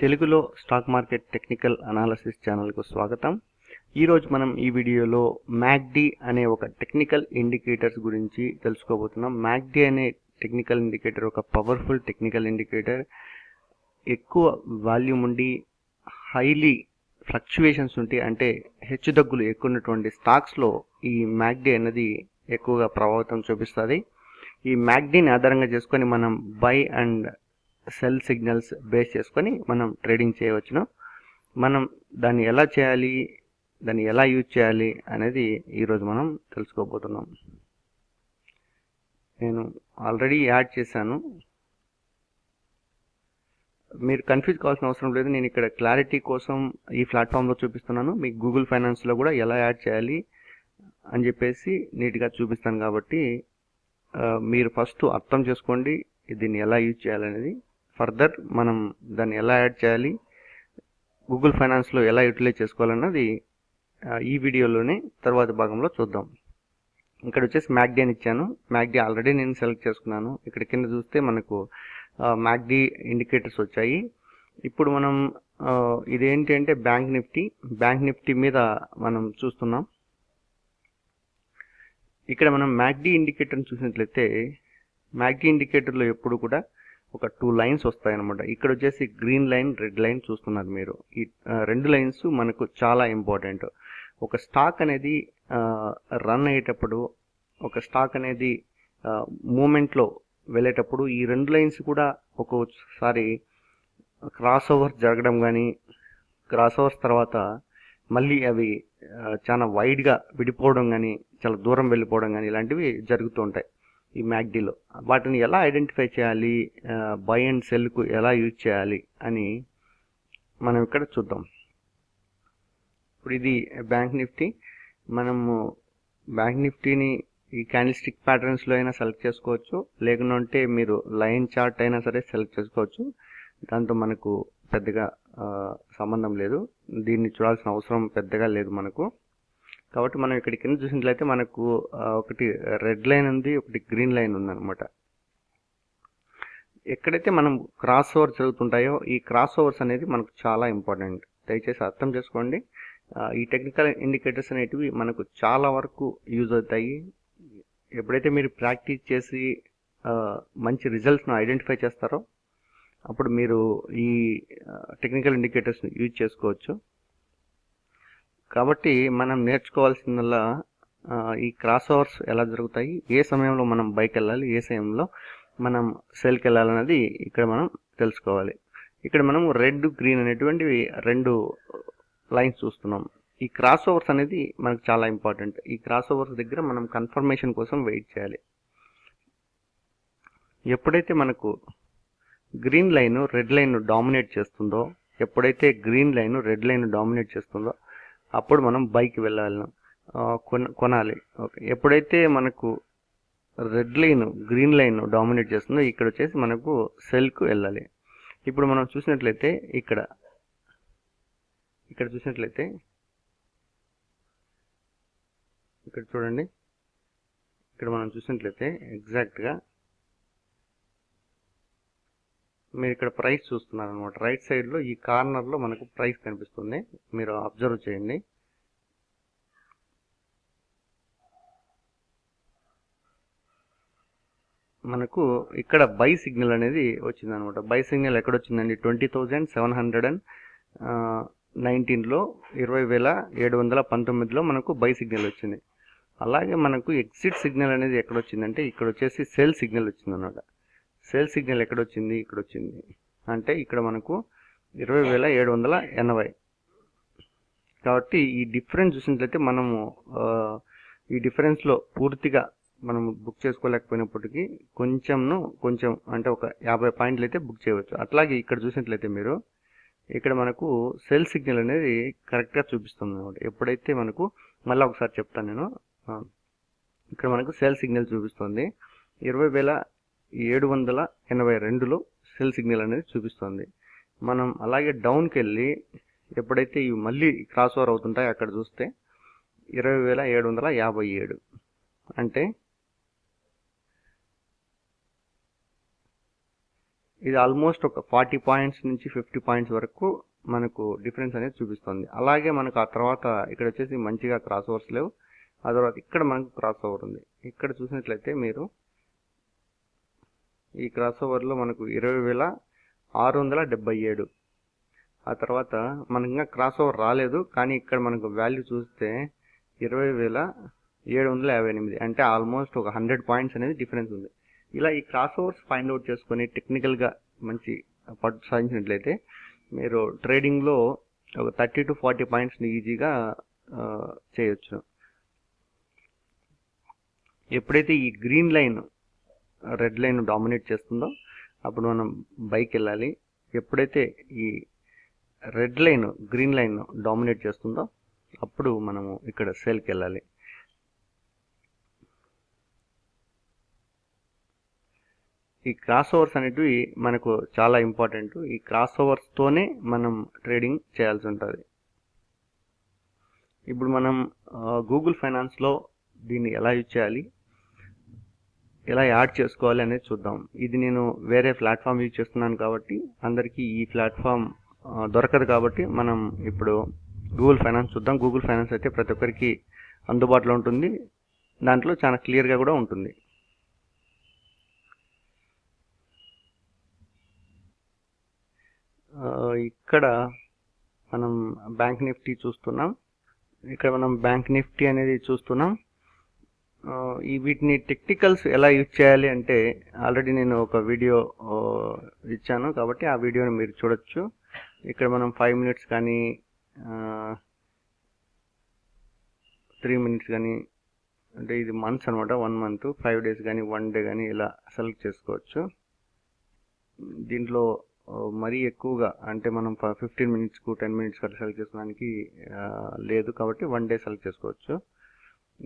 తెలుగులో stock market technical analysis ఛానల్కు స్వాగతం. ఈరోజు మనం ఈ వీడియోలో మ్యాక్డి అనే ఒక టెక్నికల్ ఇండికేటర్స్ గురించి తెలుసుకోబోతున్నాం. మ్యాక్డి అనే టెక్నికల్ ఇండికేటర్ ఒక పవర్ఫుల్ టెక్నికల్ ఇండికేటర్ ఎక్కువ వాల్యూమ్ ఉండి హైలీ ఫ్లక్చువేషన్స్ ఉంటాయి. అంటే హెచ్చుతగ్గులు ఎక్కువ ఉన్నటువంటి స్టాక్స్లో ఈ మ్యాక్డి అనేది ఎక్కువగా ప్రభావితం చూపిస్తుంది. ఈ మ్యాక్డీని ఆధారంగా చేసుకొని మనం buy and sell signals base చేసుకొని మనం ట్రేడింగ్ చేయవచ్చును. మనం దాన్ని ఎలా చేయాలి దాన్ని ఎలా యూజ్ చేయాలి అనేది ఈరోజు మనం తెలుసుకోబోతున్నాం. నేను ఆల్రెడీ యాడ్ చేశాను. మీరు కన్ఫ్యూజ్ కావాల్సిన అవసరం లేదు. నేను ఇక్కడ క్లారిటీ కోసం ఈ ప్లాట్ఫామ్లో చూపిస్తున్నాను. మీకు గూగుల్ ఫైనాన్స్లో కూడా ఎలా యాడ్ చేయాలి అని చెప్పేసి నీట్గా చూపిస్తాను కాబట్టి మీరు ఫస్ట్ అర్థం చేసుకోండి దీన్ని ఎలా యూజ్ చేయాలనేది. ఫర్దర్ మనం దాన్ని ఎలా యాడ్ చేయాలి? గూగుల్ ఫైనాన్స్లో ఎలా యూటిలైజ్ చేసుకోవాలన్నది ఈ వీడియోలోనే తర్వాత భాగంలో చూద్దాం. ఇక్కడ వచ్చేసి మ్యాగ్డీ అని ఇచ్చాను. మ్యాగ్డీ ఆల్రెడీ నేను సెలెక్ట్ చేసుకున్నాను. ఇక్కడ కింద చూస్తే మనకు మ్యాగ్డీ ఇండికేటర్స్ వచ్చాయి. ఇప్పుడు మనం ఇదేంటి అంటే బ్యాంక్ నిఫ్టీ బ్యాంక్ నిఫ్టీ మీద మనం చూస్తున్నాం. ఇక్కడ మనం మ్యాగ్డీ ఇండికేటర్ని చూసినట్లయితే మ్యాగ్డీ ఇండికేటర్లో ఎప్పుడు కూడా ఒక టూ లైన్స్ వస్తాయన్నమాట. ఇక్కడ వచ్చేసి గ్రీన్ లైన్ రెడ్ లైన్ చూస్తున్నారు మీరు. ఈ రెండు లైన్స్ మనకు చాలా ఇంపార్టెంట్ ఒక స్టాక్ అనేది రన్ అయ్యేటప్పుడు ఒక స్టాక్ అనేది మూమెంట్లో వెళ్ళేటప్పుడు ఈ రెండు లైన్స్ కూడా ఒక్కోసారి క్రాస్ ఓవర్ జరగడం కానీ క్రాస్ ఓవర్స్ తర్వాత మళ్ళీ అవి చాలా వైడ్గా విడిపోవడం కానీ చాలా దూరం వెళ్ళిపోవడం కానీ ఇలాంటివి జరుగుతూ ఉంటాయి. ఈ మ్యాగ్డీలో. వాటిని ఎలా ఐడెంటిఫై చేయాలి? బై అండ్ సెల్కు ఎలా యూజ్ చేయాలి అని మనం ఇక్కడ చూద్దాం. ఇప్పుడు ఇది బ్యాంక్ నిఫ్టీ. మనము బ్యాంక్ నిఫ్టీని ఈ క్యాండిల్స్టిక్ ప్యాటర్న్స్లో అయినా సెలెక్ట్ చేసుకోవచ్చు. లేకుంటే మీరు లైన్ చార్ట్ అయినా సరే సెలెక్ట్ చేసుకోవచ్చు. దాంతో మనకు పెద్దగా సంబంధం లేదు. దీన్ని చూడాల్సిన అవసరం పెద్దగా లేదు మనకు. కాబట్టి మనం ఇక్కడ కింద చూసినట్లయితే మనకు ఒకటి రెడ్ లైన్ ఉంది ఒకటి గ్రీన్ లైన్ ఉంది అనమాట ఎక్కడైతే మనం క్రాస్ ఓవర్ జరుగుతుంటాయో ఈ క్రాస్ ఓవర్స్ అనేది మనకు చాలా ఇంపార్టెంట్. దయచేసి అర్థం చేసుకోండి. ఈ టెక్నికల్ ఇండికేటర్స్ అనేటివి మనకు చాలా వరకు యూజ్ అవుతాయి. ఎప్పుడైతే మీరు ప్రాక్టీస్ చేసి మంచి రిజల్ట్స్ను ఐడెంటిఫై చేస్తారో అప్పుడు మీరు ఈ టెక్నికల్ ఇండికేటర్స్ని యూజ్ చేసుకోవచ్చు. కాబట్టి మనం నేర్చుకోవాల్సిందల్లా ఈ క్రాస్ ఓవర్స్ ఎలా జరుగుతాయి ఏ సమయంలో మనం బైక్ వెళ్ళాలి ఏ సమయంలో మనం సెల్కి వెళ్ళాలన్నది ఇక్కడ మనం తెలుసుకోవాలి. ఇక్కడ మనం రెడ్ గ్రీన్ అనేటువంటివి రెండు లైన్స్ చూస్తున్నాం. ఈ క్రాస్ ఓవర్స్ అనేది మనకు చాలా ఇంపార్టెంట్. ఈ క్రాస్ ఓవర్స్ దగ్గర మనం కన్ఫర్మేషన్ కోసం వెయిట్ చేయాలి. ఎప్పుడైతే మనకు green line red line dominate చేస్తుందో ఎప్పుడైతే green line red line dominate చేస్తుందో అప్పుడు మనం బైక్ వెళ్ళాలి. కొన- కొనాలి. ఓకే. ఎప్పుడైతే మనకు red line green line dominate చేస్తుందో ఇక్కడ వచ్చేసి మనకు సెల్కు వెళ్ళాలి. ఇప్పుడు మనం చూసినట్లయితే ఇక్కడ ఇక్కడ చూసినట్లయితే ఇక్కడ చూడండి. ఇక్కడ మనం చూసినట్లయితే ఎగ్జాక్ట్గా మీరు ఇక్కడ ప్రైస్ చూస్తున్నారు అనమాట రైట్ సైడ్లో ఈ కార్నర్లో మనకు ప్రైస్ కనిపిస్తుంది. మీరు అబ్జర్వ్ చేయండి. మనకు ఇక్కడ బై సిగ్నల్ అనేది వచ్చింది అనమాట బై సిగ్నల్ ఎక్కడ వచ్చిందండి twenty thousand seven hundred and నైన్టీన్లో ఇరవై వేల ఏడు వందల పంతొమ్మిదిలో మనకు బై సిగ్నల్ వచ్చింది. అలాగే మనకు ఎగ్జిట్ సిగ్నల్ అనేది ఎక్కడ వచ్చిందంటే ఇక్కడ వచ్చేసి సేల్ సిగ్నల్ వచ్చింది అనమాట సేల్ సిగ్నల్ ఎక్కడ వచ్చింది ఇక్కడ వచ్చింది అంటే ఇక్కడ మనకు ఇరవై వేల ఏడు వందల ఎనభై. కాబట్టి ఈ డిఫరెన్స్ చూసినట్లయితే మనము ఈ డిఫరెన్స్లో పూర్తిగా మనం బుక్ చేసుకోలేకపోయినప్పటికీ కొంచెంను కొంచెం అంటే ఒక యాభై పాయింట్లు అయితే బుక్ చేయవచ్చు. అట్లాగే ఇక్కడ చూసినట్లయితే మీరు ఇక్కడ మనకు సెల్ సిగ్నల్ అనేది కరెక్ట్గా చూపిస్తుంది అనమాట ఎప్పుడైతే మనకు మళ్ళీ ఒకసారి చెప్తాను నేను. ఇక్కడ మనకు సెల్ సిగ్నల్ చూపిస్తుంది. ఇరవై వేల ఏడు వందల ఎనభై రెండులో సెల్ సిగ్నల్ అనేది చూపిస్తుంది. మనం అలాగే డౌన్కి వెళ్ళి ఎప్పుడైతే ఇవి మళ్ళీ క్రాస్ ఓవర్ అవుతుంటాయో అక్కడ చూస్తే ఇరవై వేల ఏడు వందల యాభై ఏడు. అంటే ఇది ఆల్మోస్ట్ ఒక ఫార్టీ పాయింట్స్ నుంచి ఫిఫ్టీ పాయింట్స్ వరకు మనకు డిఫరెన్స్ అనేది చూపిస్తుంది. అలాగే మనకు ఆ తర్వాత ఇక్కడ వచ్చేసి మంచిగా క్రాస్ ఓవర్స్ లేవు. ఆ తర్వాత ఇక్కడ మనకు క్రాస్ ఓవర్ ఉంది. ఇక్కడ చూసినట్లయితే మీరు ఈ క్రాస్ ఓవర్లో మనకు ఇరవై వేల ఆరు వందల డెబ్బై ఏడు ఆ తర్వాత మనకి ఇంకా క్రాస్ ఓవర్ రాలేదు కానీ ఇక్కడ మనకు వాల్యూ చూస్తే ఇరవై వేల ఏడు వందల యాభై ఎనిమిది అంటే ఆల్మోస్ట్ ఒక హండ్రెడ్ పాయింట్స్ అనేది డిఫరెన్స్ ఉంది. ఇలా ఈ క్రాస్ ఓవర్స్ ఫైండ్ అవుట్ చేసుకొని టెక్నికల్గా మంచి పట్టు సాధించినట్లయితే మీరు ట్రేడింగ్లో ఒక థర్టీ టు ఫార్టీ పాయింట్స్ని ఈజీగా చేయొచ్చు. ఎప్పుడైతే ఈ green line red line dominate చేస్తుందో అప్పుడు మనం బైక్ వెళ్ళాలి. ఎప్పుడైతే ఈ red line green line dominate చేస్తుందో అప్పుడు మనము ఇక్కడ సేల్కి వెళ్ళాలి. ఈ క్రాస్ ఓవర్స్ అనేటివి మనకు చాలా ఇంపార్టెంట్. ఈ క్రాస్ ఓవర్స్తోనే మనం ట్రేడింగ్ చేయాల్సి ఉంటుంది. ఇప్పుడు మనం గూగుల్ ఫైనాన్స్లో దీన్ని ఎలా యూజ్ చేయాలి? ఎలా యాడ్ చేసుకోవాలి అనేది చూద్దాం. ఇది నేను వేరే ప్లాట్ఫామ్ యూజ్ చేస్తున్నాను కాబట్టి అందరికీ ఈ ప్లాట్ఫామ్ దొరకదు కాబట్టి మనం ఇప్పుడు గూగుల్ ఫైనాన్స్ చూద్దాం. గూగుల్ ఫైనాన్స్ అయితే ప్రతి ఒక్కరికి అందుబాటులో ఉంటుంది. దాంట్లో చాలా క్లియర్గా కూడా ఉంటుంది. ఇక్కడ మనం బ్యాంక్ నిఫ్టీ చూస్తున్నాం. ఇక్కడ మనం బ్యాంక్ నిఫ్టీ అనేది చూస్తున్నాం. ఈ వీటిని టెక్నికల్స్ ఎలా యూజ్ చేయాలి అంటే ఆల్రెడీ నేను ఒక వీడియో ఇచ్చాను కాబట్టి ఆ వీడియోని మీరు చూడొచ్చు. ఇక్కడ మనం ఫైవ్ మినిట్స్ కానీ త్రీ మినిట్స్ కానీ అంటే ఇది మంత్స్ అనమాట వన్ మంత్ ఫైవ్ డేస్ కానీ వన్ డే కానీ ఇలా సెలెక్ట్ చేసుకోవచ్చు. దీంట్లో మరీ ఎక్కువగా అంటే మనం ఫిఫ్టీన్ మినిట్స్కు టెన్ మినిట్స్ అట్లా సెలెక్ట్ చేసుకోవడానికి లేదు కాబట్టి వన్ డే సెలెక్ట్ చేసుకోవచ్చు.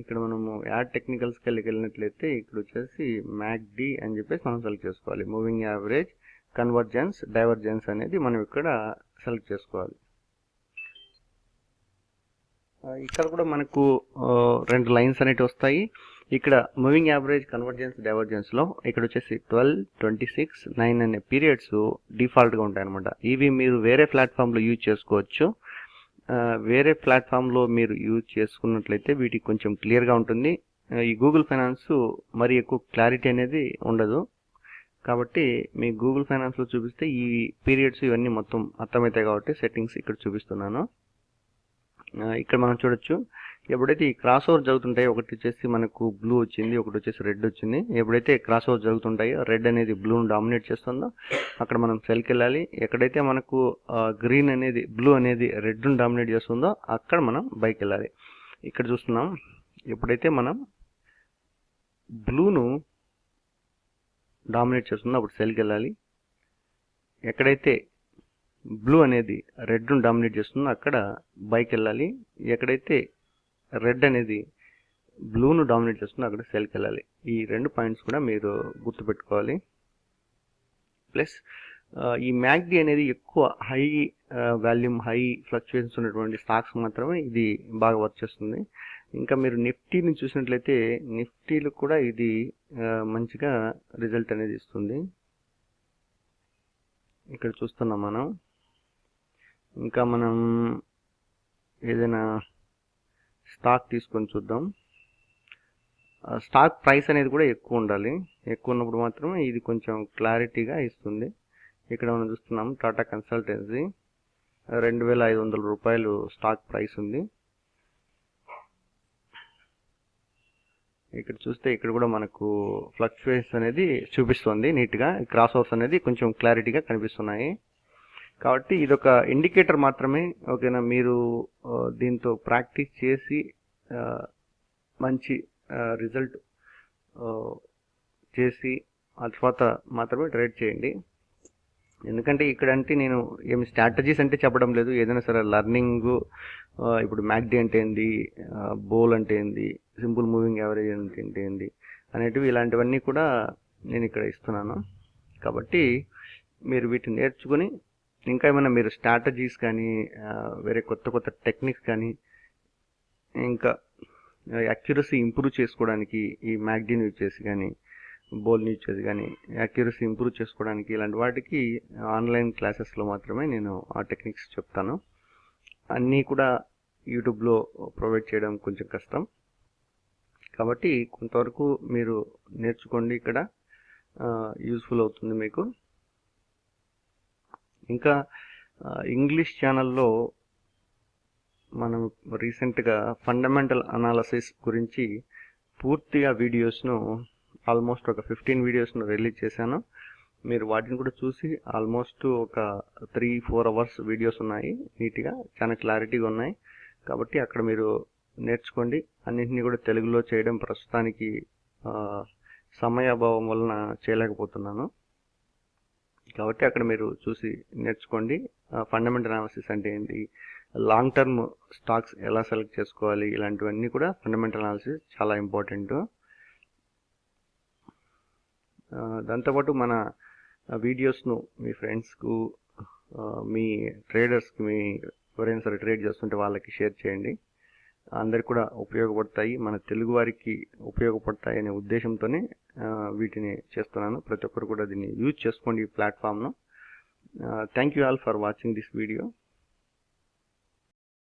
ఇక్కడ మనము యాడ్ టెక్నికల్స్కి వెళ్ళి వెళ్ళినట్లయితే ఇక్కడ వచ్చేసి మ్యాక్ డి అని చెప్పేసి మనం సెలెక్ట్ చేసుకోవాలి. మూవింగ్ యావరేజ్ కన్వర్జెన్స్ డైవర్జెన్స్ అనేది మనం ఇక్కడ సెలెక్ట్ చేసుకోవాలి. ఇక్కడ కూడా మనకు రెండు లైన్స్ అనేవి వస్తాయి. ఇక్కడ మూవింగ్ యావరేజ్ కన్వర్జెన్స్ డైవర్జెన్స్లో ఇక్కడ వచ్చేసి ట్వెల్వ్ ట్వంటీ సిక్స్ నైన్ అనే పీరియడ్స్ డిఫాల్ట్గా ఉంటాయి అనమాట ఇవి మీరు వేరే ప్లాట్ఫామ్లో యూజ్ చేసుకోవచ్చు. వేరే ప్లాట్ఫామ్లో మీరు యూజ్ చేసుకున్నట్లయితే వీటికి కొంచెం క్లియర్గా ఉంటుంది. ఈ గూగుల్ ఫైనాన్స్ మరి ఎక్కువ క్లారిటీ అనేది ఉండదు. కాబట్టి మీ గూగుల్ ఫైనాన్స్లో చూపిస్తే ఈ పీరియడ్స్ ఇవన్నీ మొత్తం అర్థమవుతాయి కాబట్టి సెట్టింగ్స్ ఇక్కడ చూపిస్తున్నాను. ఇక్కడ మనం చూడొచ్చు. ఎప్పుడైతే ఈ క్రాస్ ఓవర్ జరుగుతుంటాయో ఒకటి వచ్చేసి మనకు బ్లూ వచ్చింది ఒకటి వచ్చేసి రెడ్ వచ్చింది. ఎప్పుడైతే క్రాస్ ఓవర్ జరుగుతుంటాయో రెడ్ అనేది బ్లూను డామినేట్ చేస్తుందో అక్కడ మనం సెల్కి వెళ్ళాలి. ఎక్కడైతే మనకు గ్రీన్ అనేది బ్లూ అనేది రెడ్ను డామినేట్ చేస్తుందో అక్కడ మనం బైక్ వెళ్ళాలి. ఇక్కడ చూస్తున్నాం ఎప్పుడైతే మనం బ్లూను డామినేట్ చేస్తుందో అప్పుడు సెల్కి వెళ్ళాలి. ఎక్కడైతే బ్లూ అనేది రెడ్ను డామినేట్ చేస్తుందో అక్కడ బైక్ వెళ్ళాలి. ఎక్కడైతే రెడ్ అనేది బ్లూను డామినేట్ చేస్తుంది అక్కడ సెల్కి వెళ్ళాలి. ఈ రెండు పాయింట్స్ కూడా మీరు గుర్తుపెట్టుకోవాలి. ప్లస్ ఈ మ్యాక్డి అనేది ఎక్కువ హై వాల్యూమ్ హై ఫ్లక్చుయేషన్స్ ఉన్నటువంటి స్టాక్స్ మాత్రమే ఇది బాగా వర్క్ చేస్తుంది. ఇంకా మీరు నిఫ్టీని చూసినట్లయితే నిఫ్టీలో కూడా ఇది మంచిగా రిజల్ట్ అనేది ఇస్తుంది. ఇక్కడ చూస్తున్నాం మనం. ఇంకా మనం ఏదైనా స్టాక్ తీసుకొని చూద్దాం. స్టాక్ ప్రైస్ అనేది కూడా ఎక్కువ ఉండాలి. ఎక్కువ ఉన్నప్పుడు మాత్రమే ఇది కొంచెం క్లారిటీగా ఇస్తుంది. ఇక్కడ మనం చూస్తున్నాం టాటా కన్సల్టెన్సీ. రెండు వేల ఐదు వందల రూపాయలు స్టాక్ ప్రైస్ ఉంది. ఇక్కడ చూస్తే ఇక్కడ కూడా మనకు ఫ్లక్చువేషన్ అనేది చూపిస్తుంది నీట్గా. క్రాస్ ఓవర్స్ అనేది కొంచెం క్లారిటీగా కనిపిస్తున్నాయి. కాబట్టి ఇదొక ఇండికేటర్ మాత్రమే ఓకేనా? మీరు దీంతో ప్రాక్టీస్ చేసి మంచి రిజల్ట్ చేసి ఆ తర్వాత మాత్రమే ట్రేడ్ చేయండి. ఎందుకంటే ఇక్కడ అంటే నేను ఏమి స్ట్రాటజీస్ అంటే చెప్పడం లేదు. ఏదైనా సరే లర్నింగ్ ఇప్పుడు మ్యాక్డీ అంటే ఏంది బోల్ అంటే ఏంది సింపుల్ మూవింగ్ యావరేజ్ అంటే ఏంది అనేటివి ఇలాంటివన్నీ కూడా నేను ఇక్కడ ఇస్తున్నాను. కాబట్టి మీరు వీటిని నేర్చుకుని ఇంకా ఏమైనా మీరు స్ట్రాటజీస్ కానీ వేరే కొత్త కొత్త టెక్నిక్స్ కానీ ఇంకా యాక్యురసీ ఇంప్రూవ్ చేసుకోవడానికి ఈ మ్యాగ్డీని యూజ్ చేసి కానీ బోల్ యూజ్ కానీ యాక్యురసీ ఇంప్రూవ్ చేసుకోవడానికి ఇలాంటి వాటికి ఆన్లైన్ క్లాసెస్లో మాత్రమే నేను ఆ టెక్నిక్స్ చెప్తాను. అన్నీ కూడా యూట్యూబ్లో ప్రొవైడ్ చేయడం కొంచెం కష్టం. కాబట్టి కొంతవరకు మీరు నేర్చుకోండి ఇక్కడ. యూస్ఫుల్ అవుతుంది మీకు. ఇంకా ఇంగ్లీష్ ఛానల్లో మనం రీసెంట్గా ఫండమెంటల్ అనాలసిస్ గురించి పూర్తిగా వీడియోస్ను ఆల్మోస్ట్ ఒక ఫిఫ్టీన్ వీడియోస్ను రిలీజ్ చేశాను. మీరు వాటిని కూడా చూసి ఆల్మోస్ట్ ఒక త్రీ ఫోర్ అవర్స్ వీడియోస్ ఉన్నాయి నీట్గా చాలా క్లారిటీగా ఉన్నాయి. కాబట్టి అక్కడ మీరు నేర్చుకోండి. అన్నింటినీ కూడా తెలుగులో చేయడం ప్రస్తుతానికి సమయాభావం వలన చేయలేకపోతున్నాను. కాబట్టి అక్కడ మీరు చూసి నేర్చుకోండి. ఫండమెంటల్ అనాలిసిస్ అంటే ఏంటి? లాంగ్ టర్మ్ స్టాక్స్ ఎలా సెలెక్ట్ చేసుకోవాలి? ఇలాంటివన్నీ కూడా ఫండమెంటల్ అనాలిసిస్ చాలా ఇంపార్టెంట్ దాంతోపాటు మన వీడియోస్ను మీ ఫ్రెండ్స్కు మీ ట్రేడర్స్కి మీ ఎవరైనా సరే ట్రేడ్ చేస్తుంటే వాళ్ళకి షేర్ చేయండి. అందరికి కూడా ఉపయోగపడతాయి మన తెలుగు వారికి ఉపయోగపడతాయి అనే ఉద్దేశంతోనే వీటిని చేస్తున్నాను. ప్రతి ఒక్కరు కూడా దీన్ని యూజ్ చేసుకోండి ఈ ప్లాట్ఫామ్ను. Thank you all for watching this video